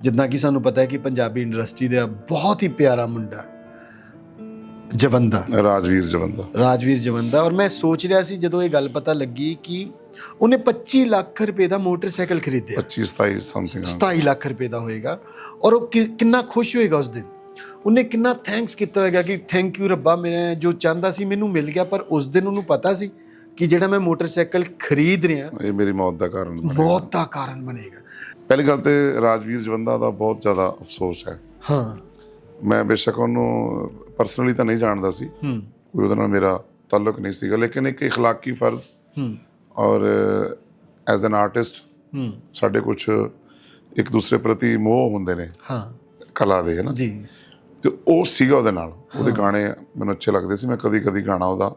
ਜਿੱਦਾਂ ਕਿ ਸਾਨੂੰ ਪਤਾ ਹੈ ਕਿ ਪੰਜਾਬੀ ਇੰਡਸਟਰੀ ਦਾ ਬਹੁਤ ਹੀ ਪਿਆਰਾ ਮੁੰਡਾ ਜਵੰਦਾ। ਰਾਜਵੀਰ ਜਵੰਦਾ। ਰਾਜਵੀਰ ਜਵੰਦਾ। ਔਰ ਮੈਂ ਸੋਚ ਰਿਹਾ ਸੀ ਜਦੋਂ ਇਹ ਗੱਲ ਪਤਾ ਲੱਗੀ ਕਿ ਉਹਨੇ 25 ਲੱਖ ਰੁਪਏ ਦਾ ਮੋਟਰਸਾਈਕਲ ਖਰੀਦਿਆ। 25 27 ਸਮਥਿੰਗ 27 ਲੱਖ ਰੁਪਏ ਦਾ ਹੋਏਗਾ। ਔਰ ਉਹ ਕਿੰਨਾ ਖੁਸ਼ ਹੋਏਗਾ ਉਸ ਦਿਨ। ਉਹਨੇ ਕਿੰਨਾ ਥੈਂਕਸ ਕੀਤਾ ਹੋਏਗਾ ਕਿ ਥੈਂਕ ਯੂ ਰੱਬਾ ਮੈਂ ਜੋ ਚਾਹੁੰਦਾ ਸੀ ਮੈਨੂੰ ਮਿਲ ਗਿਆ ਪਰ ਉਸ ਦਿਨ ਉਹਨੂੰ ਪਤਾ ਸੀ ਕਿ ਜਿਹੜਾ ਮੈਂ ਮੋਟਰਸਾਈਕਲ ਖਰੀਦ ਰਿਹਾ ਇਹ ਮੇਰੀ ਮੌਤ ਦਾ ਕਾਰਨ ਬਣਿਆ ਮੌਤ ਦਾ ਕਾਰਨ ਬਣੇਗਾ ਪਹਿਲੀ ਗੱਲ ਤੇ ਰਾਜਵੀਰ ਜਵੰਦਾ ਦਾ ਬਹੁਤ ਜ਼ਿਆਦਾ ਅਫਸੋਸ ਹੈ ਹਾਂ ਮੈਂ ਬੇਸ਼ੱਕ ਉਹਨੂੰ ਪਰਸਨਲੀ ਤਾਂ ਨਹੀਂ ਜਾਣਦਾ ਸੀ ਹੂੰ ਕੋਈ ਉਹਦੇ ਨਾਲ ਮੇਰਾ ਤਾਲੁਕ ਨਹੀਂ ਸੀਗਾ ਲੇਕਿਨ ਇੱਕ اخلاقی ਫਰਜ਼ ਹੂੰ ਔਰ ਐਜ਼ ਐਨ ਆਰਟਿਸਟ ਹੂੰ ਸਾਡੇ ਕੁਝ ਇੱਕ ਦੂਸਰੇ ਪ੍ਰਤੀ ਮੋਹ ਹੁੰਦੇ ਨੇ ਹਾਂ ਕਲਾ ਦੇ ਹੈ ਨਾ ਜੀ ਤੇ ਉਹ ਸੀਗਾ ਉਹਦੇ ਨਾਲ ਉਹਦੇ ਗਾਣੇ ਮੈਨੂੰ ਅੱਛੇ ਲੱਗਦੇ ਸੀ ਮੈਂ ਕਦੀ ਕਦੀ ਗਾਣਾ ਉਹਦਾ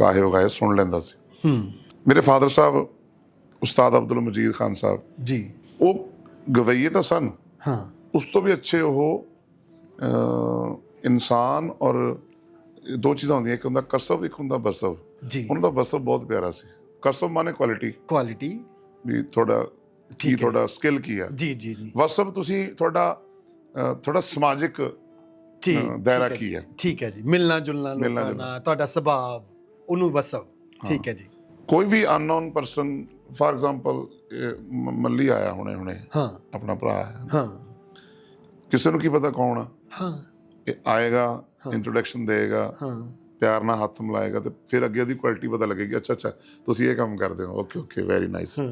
ਗਾਏ ਹੋ ਗਾਏ ਸੁਣ ਲੈਂਦਾ ਸੀ। ਹੂੰ। ਮੇਰੇ ਫਾਦਰ ਸਾਹਿਬ ਉਸਤਾਦ ਅਬਦੁਲ ਮਜੀਦ ਖਾਨ ਸਾਹਿਬ ਜੀ। ਉਹ ਗਵਈਏ ਤਾਂ ਸਨ। ਹਾਂ। ਉਸ ਤੋਂ ਵੀ ਅੱਛੇ ਉਹ ਇਨਸਾਨ ਔਰ ਦੋ ਚੀਜ਼ਾਂ ਹੁੰਦੀਆਂ ਇੱਕ ਹੁੰਦਾ ਕਸਬ ਇੱਕ ਹੁੰਦਾ ਬਸਵ ਜੀ। ਉਹਨਾਂ ਦਾ ਬਸਵ ਬਹੁਤ ਪਿਆਰਾ ਸੀ। ਕਸਬ ਮਾਨੇ ਕੁਆਲਿਟੀ ਕੁਆਲਿਟੀ ਵੀ ਤੁਹਾਡਾ ਕੀ। ਤੁਹਾਡਾ ਸਕਿੱਲ ਕੀ ਹੈ ਜੀ ਜੀ ਜੀ। ਵਸਵ ਤੁਸੀਂ ਤੁਹਾਡਾ ਤੁਹਾਡਾ ਸਮਾਜਿਕ ਠੀਕ ਹਾਂ, ਦਾਇਰਾ ਠੀਕ ਕੀ ਹੈ? ਠੀਕ ਹੈ ਜੀ ਮਿਲਣਾ ਜੁਲਣਾ ਮਿਲਣਾ ਲੋਕਾਂ। ਨਾਲ ਤੁਹਾਡਾ ਸੁਭਾਅ ਉਹਨੂੰ ਵਸਵ ਠੀਕ ਹੈ ਜੀ। ਕੋਈ ਵੀ unknown person for example Malli ਆਇਆ ਹੁਣੇ ਹੁਣੇ ਹਾਂ। ਆਪਣਾ ਭਰਾ ਹੈ। ਹਾਂ। ਕਿਸੇ ਨੂੰ ਕੀ ਪਤਾ ਕੌਣ ਆ? ਹਾਂ। ਇਹ ਆਏਗਾ ਇੰਟਰੋਡਕਸ਼ਨ ਦੇਗਾ ਹਾਂ। ਪਿਆਰ ਨਾਲ ਹੱਥ ਮਿਲਾਏਗਾ ਤੇ ਫਿਰ ਅੱਗੇ ਉਹਦੀ ਕੁਆਲਿਟੀ ਪਤਾ ਲੱਗੇਗੀ ਅੱਛਾ ਅੱਛਾ ਤੁਸੀਂ ਇਹ ਕੰਮ ਕਰਦੇ ਹੋ ਓਕੇ ਓਕੇ ਵੈਰੀ ਨਾਈਸ ਹਾਂ।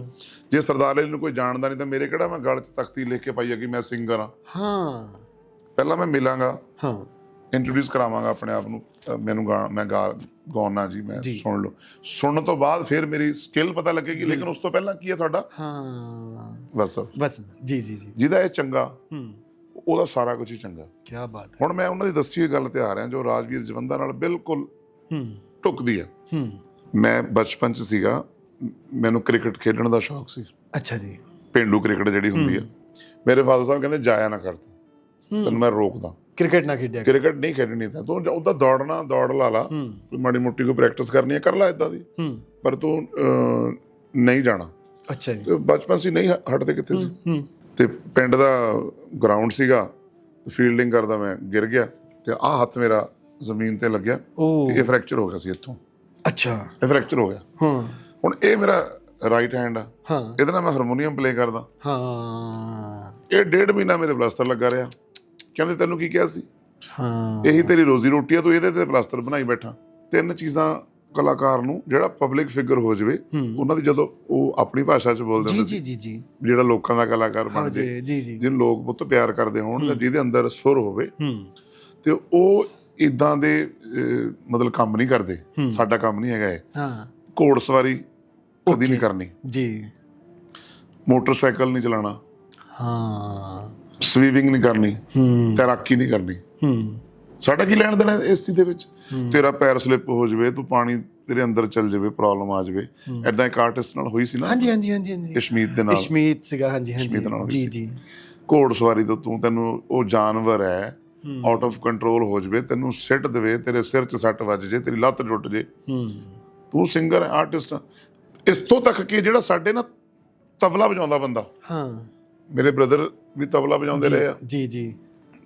ਜੇ ਸਰਦਾਰ ਅਲੀ ਨੂੰ ਕੋਈ ਜਾਣਦਾ ਨਹੀਂ ਤਾਂ ਮੇਰੇ ਕਿਹੜਾ ਮੈਂ ਗਲ 'ਚ ਤਖਤੀ ਲਿਖ ਕੇ ਪਾਈ ਆ ਕਿ ਮੈਂ ਸਿੰਗਰ ਆ ਹਾਂ। ਪਹਿਲਾਂ ਮੈਂ ਮਿਲਾਂਗਾ। ਹਾਂ। ਇੰਟਰੋਡਿਊਸ ਕਰਾਵਾਂਗਾ ਆਪਣੇ ਆਪ ਨੂੰ। ਮੈਨੂੰ ਗਾ ਮੈਂ ਗਾ ਗਾਉਣਾ ਜੀ ਮੈਂ। ਸੁਣ ਲਓ। ਸੁਣਨ ਤੋਂ ਬਾਅਦ ਫਿਰ ਮੇਰੀ ਸਕਿੱਲ ਪਤਾ ਲੱਗੇਗੀ ਲੇਕਿਨ ਉਸ ਤੋਂ ਪਹਿਲਾਂ ਕੀ ਹੈ ਤੁਹਾਡਾ? ਹਾਂ। ਬਸ। ਬਸ। ਜੀ ਜੀ ਜੀ। ਜਿਹਦਾ ਇਹ ਚੰਗਾ ਹੂੰ। ਉਹਦਾ ਸਾਰਾ ਕੁਝ ਹੀ ਚੰਗਾ। ਕੀ ਬਾਤ ਹੈ। ਹੁਣ ਮੈਂ ਉਹਨਾਂ ਦੀ ਦੱਸੀ ਹੋਈ ਗੱਲ ਤੇ ਆ ਰਿਹਾ ਜੋ ਰਾਜਵੀਰ ਜਵੰਦਾ ਨਾਲ ਬਿਲਕੁਲ ਹੂੰ। ਟੁੱਕਦੀ ਹੈ। ਹੂੰ। ਮੈਂ ਬਚਪਨ ਚ ਸੀਗਾ ਮੈਨੂੰ ਕ੍ਰਿਕਟ ਖੇਡਣ ਦਾ ਸ਼ੌਕ ਸੀ। ਅੱਛਾ ਜੀ। ਪਿੰਡੂ ਕ੍ਰਿਕਟ ਜਿਹੜੀ ਹੁੰਦੀ ਹੈ। ਮੇਰੇ ਫਾਦਰ ਸਾਹਿਬ ਕਹਿੰਦੇ ਜਾਇਆ ਨਾ ਕਰ ਤੂੰ। ਤੈਨੂੰ ਮੈਂ ਰੋਕਦਾ। ਕ੍ਰਿਕਟ ਨਾ ਖੇਡਿਆ ਕਰ। ਕ੍ਰਿਕਟ ਨਹੀਂ ਖੇਡਣੀ ਤਾਂ ਤੂੰ ਉਹਦਾ ਦੌੜਨਾ ਦੌੜ ਲਾ ਲਾ। ਹੂੰ। ਕੋਈ ਮਾੜੀ ਮੋਟੀ ਕੋਈ ਪ੍ਰੈਕਟਿਸ ਕਰਨੀ ਹੈ ਕਰ ਲੈ ਇਦਾਂ ਦੀ। ਹੂੰ। ਪਰ ਤੂੰ ਅਹ, ਨਹੀਂ ਜਾਣਾ। ਅੱਛਾ ਜੀ। ਤੇ ਬਚਪਨ ਸੀ ਨਹੀਂ ਹ- ਹਟਦੇ ਕਿੱਥੇ ਸੀ? ਹੂੰ ਤੇ ਪਿੰਡ ਦਾ ਗਰਾਊਂਡ ਸੀਗਾ ਫੀਲਡਿੰਗ ਕਰਦਾ ਮੈਂ ਗਿਰ ਗਿਆ। ਤੇ ਆਹ ਹੱਥ ਮੇਰਾ ਜ਼ਮੀਨ ਤੇ ਲੱਗਿਆ। ਉਹ ਤੇ ਇਹ ਫ੍ਰੈਕਚਰ ਹੋ ਗਿਆ ਸੀ ਇੱਥੋਂ। ਅੱਛਾ। ਇਹ ਫ੍ਰੈਕਚਰ ਹੋ ਗਿਆ। ਹਾਂ। ਹੁਣ ਇਹ ਮੇਰਾ ਰਾਈਟ ਹੈਂਡ ਆ। ਹਾਂ। ਇਹਦੇ ਨਾਲ ਮੈਂ ਹਾਰਮੋਨੀਅਮ ਪਲੇ ਕਰਦਾ। ਹਾਂ। ਇਹ ਡੇਢ ਮਹੀਨਾ ਮੇਰੇ ਪਲਾਸਟਰ ਲੱਗਾ ਰਿਹਾ। ਕਹਿੰਦੇ ਤੈਨੂੰ ਕੀ ਕਿਹਾ ਸੀ? ਹਾਂ। ਇਹੀ ਤੇਰੀ ਰੋਜ਼ੀ ਰੋਟੀ ਆ ਤੂੰ ਇਹਦੇ ਤੇ ਪਲਾਸਟਰ ਬਣਾਈ ਬੈਠਾ। ਤਿੰਨ ਚੀਜ਼ਾਂ ਕਲਾਕਾਰ ਨੂੰ ਜਿਹੜਾ ਪਬਲਿਕ ਫਿਗਰ ਹੋ ਜਾਵੇ ਉਹਨਾਂ ਦੀ ਜਦੋਂ ਉਹ ਆਪਣੀ ਭਾਸ਼ਾ 'ਚ ਬੋਲਦੇ ਹੁੰਦੇ ਜੀ ਜੀ ਜੀ ਜਿਹੜਾ ਲੋਕਾਂ ਦਾ ਕਲਾਕਾਰ ਬਣ ਜੇ ਜੀ ਜੀ ਜੀ। ਜਿਹਨੂੰ ਲੋਕ ਬਹੁਤ ਪਿਆਰ ਕਰਦੇ ਹੋਣ ਜਾਂ ਜਿਹਦੇ ਅੰਦਰ ਸੁਰ ਹੋਵੇ ਤੇ ਉਹ ਇਦਾਂ ਦੇ ਮਤਲਬ ਕੰਮ ਨਹੀਂ ਕਰਦੇ। ਸਾਡਾ ਕੰਮ ਨਹੀਂ ਹੈਗਾ ਇਹ। ਹਾਂ। ਘੋੜ ਸਵਾਰੀ ਕਦੀ ਨਹੀਂ. ਕਰਨੀ। ਜੀ। ਮੋਟਰਸਾਈਕਲ ਨਹੀਂ ਚਲਾਉਣਾ। ਹਾਂ। ਸਵੀਵਿੰਗ ਨਹੀਂ ਕਰਨੀ ਤੈਰਾਕੀ ਨਹੀਂ ਕਰਨੀ। ਹੂੰ। ਸਾਡਾ ਕੀ ਲੈਣ ਦੇਣਾ ਇਸ ਚੀਜ਼ ਦੇ ਵਿੱਚ? ਤੇਰਾ ਪੈਰ ਸਲਿੱਪ ਹੋ ਜਾਵੇ ਤੂੰ ਪਾਣੀ ਤੇਰੇ ਅੰਦਰ ਚੱਲ ਜਾਵੇ ਪ੍ਰੋਬਲਮ ਆ ਜਾਵੇ। ਐਦਾਂ ਇੱਕ ਆਰਟਿਸਟ ਨਾਲ ਹੋਈ ਸੀ ਨਾ? ਹਾਂਜੀ ਹਾਂਜੀ ਹਾਂਜੀ ਹਾਂਜੀ। ਕਸ਼ਮੀਰ ਦੇ ਨਾਲ। ਇਸ਼ਮੀਤ ਸੀਗਾ ਹਾਂਜੀ ਨਾਲ ਹਾਂਜੀ ਜੀ। ਜੀ। ਘੋੜ ਸਵਾਰੀ ਤੋਂ ਤੂੰ ਤੈਨੂੰ ਉਹ ਜਾਨਵਰ ਹੈ ਆਊਟ ਆਫ ਕੰਟਰੋਲ ਹੋ ਜਾਵੇ ਤੈਨੂੰ ਸਿੱਟ ਦੇਵੇ ਤੇਰੇ ਸਿਰ 'ਚ ਸੱਟ ਵੱਜ ਜੇ ਤੇਰੀ ਲੱਤ ਟੁੱਟ ਜੇ। ਹੂੰ। ਤੂੰ ਸਿੰਗਰ ਆਰਟਿਸਟ ਇਸ ਤੋਂ ਤੱਕ ਕਿ ਜਿਹੜਾ ਸਾਡੇ ਨਾ ਤਬਲਾ ਵਜਾਉਂਦਾ ਬੰਦਾ ਹਾਂ। ਮੇਰੇ ਬ੍ਰਦਰ ਵੀ ਤਬਲਾ ਵਜਾਉਂਦੇ ਰਹੇ ਆ। ਜੀ ਜੀ।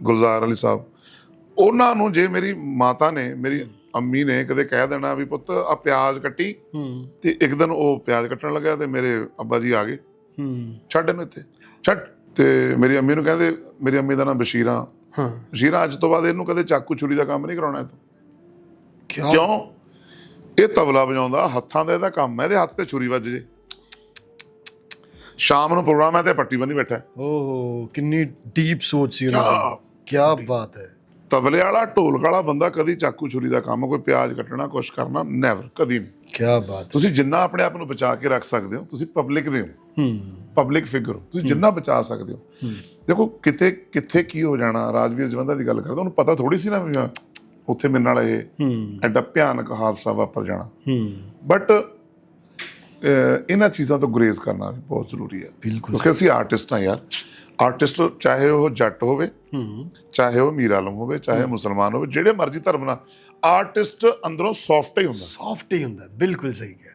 ਗੁਲਜ਼ਾਰ ਅਲੀ ਸਾਹਿਬ। ਉਹਨਾਂ ਨੂੰ ਜੇ ਮੇਰੀ ਮਾਤਾ ਨੇ ਮੇਰੀ ਅੰਮੀ ਨੇ ਕਦੇ ਕਹਿ ਦੇਣਾ ਵੀ ਪੁੱਤ ਆ ਪਿਆਜ਼ ਕੱਟੀ ਹੂੰ। ਤੇ ਇੱਕ ਦਿਨ ਉਹ ਪਿਆਜ਼ ਕੱਟਣ ਲੱਗਾ ਤੇ ਮੇਰੇ ਅੱਬਾ ਜੀ ਆ ਗਏ। ਹੂੰ। ਛੱਡ ਇਹਨੂੰ ਇੱਥੇ। ਛੱਡ। ਤੇ ਮੇਰੀ ਅੰਮੀ ਨੂੰ ਕਹਿੰਦੇ ਮੇਰੀ ਅੰਮੀ ਦਾ ਨਾਮ ਬਸ਼ੀਰਾ। ਹਾਂ। ਬਸ਼ੀਰਾ ਅੱਜ ਤੋਂ ਬਾਅਦ ਇਹਨੂੰ ਕਦੇ ਚਾਕੂ ਛੁਰੀ ਦਾ ਕੰਮ ਨਹੀਂ ਕਰਾਉਣਾ ਇਹ ਤੋਂ ਕਿਉਂ? ਕਿਉਂ? ਇਹ ਤਬਲਾ ਵਜਾਉਂਦਾ ਹੱਥਾਂ ਦਾ ਇਹਦਾ ਕੰਮ ਹੈ ਇਹਦੇ ਹੱਥ ਤੇ ਛੁਰੀ ਵੱਜ ਜੇ। ਸ਼ਾਮ ਨੂੰ ਪ੍ਰੋਗਰਾਮ ਹੈ ਤੇ ਪੱਟੀ ਬੰਨੀ ਬੈਠਾ। ਓਹ ਕਿੰਨੀ ਡੀਪ ਸੋਚ ਸੀ ਉਹਨਾਂ ਦੀ। ਕੀ ਬਾਤ ਹੈ। ਤਬਲੇ ਵਾਲਾ ਢੋਲਕ ਵਾਲਾ ਬੰਦਾ ਕਦੀ ਚਾਕੂ ਛੁਰੀ ਦਾ ਕੰਮ ਕੋਈ ਪਿਆਜ਼ ਕੱਟਣਾ ਕੁਛ ਕਰਨਾ ਨੈਵਰ ਕਦੀ ਨਹੀਂ। ਕੀ ਬਾਤ ਤੁਸੀਂ ਜਿੰਨਾ ਆਪਣੇ ਆਪ ਨੂੰ ਬਚਾ ਕੇ ਰੱਖ ਸਕਦੇ ਹੋ ਤੁਸੀਂ ਪਬਲਿਕ ਦੇ ਹੋ। ਹੂੰ। ਪਬਲਿਕ ਫਿਗਰ ਤੁਸੀਂ ਜਿੰਨਾ ਬਚਾ ਸਕਦੇ ਹੋ। ਦੇਖੋ ਕਿਤੇ ਕਿੱਥੇ ਕੀ ਹੋ ਜਾਣਾ ਰਾਜਵੀਰ ਜਵੰਦਾ ਦੀ ਗੱਲ ਕਰਦਾ ਉਹਨੂੰ ਪਤਾ ਥੋੜੀ ਸੀ ਨਾ ਵੀ ਹਾਂ, ਉੱਥੇ ਮੇਰੇ ਨਾਲ ਇਹ ਐਡਾ ਭਿਆਨਕ ਹਾਦਸਾ ਵਾਪਰ ਜਾਣਾ। ਹੂੰ। ਬਟ ਇਹਨਾਂ ਚੀਜ਼ਾਂ ਤੋਂ ਗੁਰੇਜ਼ ਕਰਨਾ ਵੀ ਬਹੁਤ ਜ਼ਰੂਰੀ ਹੈ। ਬਿਲਕੁਲ ਕਿਉਂਕਿ ਅਸੀਂ ਆਰਟਿਸਟ ਹਾਂ ਯਾਰ। ਆਰਟਿਸਟ ਚਾਹੇ ਉਹ ਜੱਟ ਹੋਵੇ ਹੂੰ ਚਾਹੇ ਉਹ ਮੀਰ ਆਲਮ ਹੋਵੇ ਚਾਹੇ ਮੁਸਲਮਾਨ ਹੋਵੇ ਜਿਹੜੇ ਮਰਜ਼ੀ ਧਰਮ ਨਾਲ। ਆਰਟਿਸਟ ਅੰਦਰੋਂ ਸੌਫਟ ਹੀ ਹੁੰਦਾ। ਸੌਫਟ ਹੀ ਹੁੰਦਾ ਬਿਲਕੁਲ ਸਹੀ ਕਹਿ ਰਹੇ